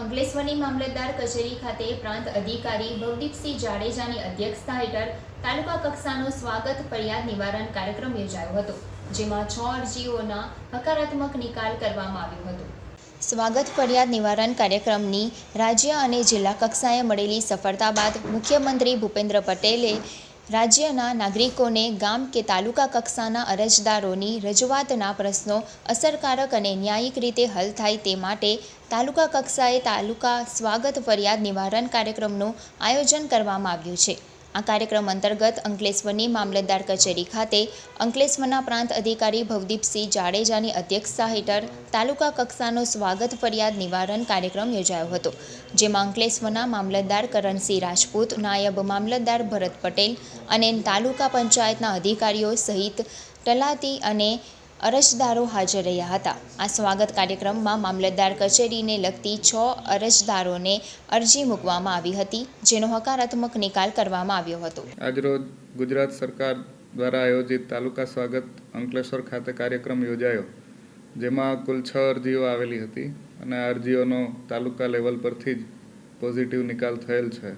અંકલેશ્વરની મામલતદાર કચેરી ખાતે પ્રાંત અધિકારી ભવદીપસિંહ જાડેજાની અધ્યક્ષતા હેઠળ તાલુકા કક્ષાનો સ્વાગત ફરિયાદ નિવારણ કાર્યક્રમ યોજાયો હતો, જેમાં છ અરજીઓના હકારાત્મક નિકાલ કરવામાં આવ્યો હતો. સ્વાગત ફરિયાદ નિવારણ કાર્યક્રમની રાજ્ય અને જિલ્લા કક્ષાએ મળેલી સફળતા બાદ મુખ્યમંત્રી ભૂપેન્દ્ર પટેલે રાજ્યના નાગરિકોને ગામ કે તાલુકા કક્ષાના અરજદારોની રજૂઆતના પ્રશ્નો અસરકારક અને ન્યાયિક રીતે હલ થાય તે માટે તાલુકા કક્ષાએ તાલુકા સ્વાગત ફરિયાદ નિવારણ કાર્યક્રમનું આયોજન કરવામાં આવ્યું છે. આ કાર્યક્રમ અંતર્ગત અંકલેશ્વરની મામલતદાર કચેરી ખાતે અંકલેશ્વરના પ્રાંત અધિકારી ભવદીપસિંહ જાડેજાની અધ્યક્ષતા હેઠળ તાલુકા કક્ષાનો સ્વાગત ફરિયાદ નિવારણ કાર્યક્રમ યોજાયો હતો, જેમાં અંકલેશ્વરના મામલતદાર કરણસિંહ રાજપૂત, નાયબ મામલતદાર ભરત પટેલ અને તાલુકા પંચાયતના અધિકારીઓ સહિત તલાટી અને અરજદારો હાજર રહ્યા હતા. આ સ્વાગત કાર્યક્રમમાં મામલતદાર કચેરીને લગતી છ અરજદારોને અરજી મૂકવામાં આવી હતી, જેનો હકારાત્મક નિકાલ કરવામાં આવ્યો હતો. આજરોજ ગુજરાત સરકાર દ્વારા આયોજિત તાલુકા સ્વાગત અંકલેશ્વર ખાતે કાર્યક્રમ યોજાયો, જેમાં કુલ છ અરજીઓ આવેલી હતી અને આ અરજીઓનો તાલુકા લેવલ પરથી જ પોઝિટિવ નિકાલ થયેલ છે.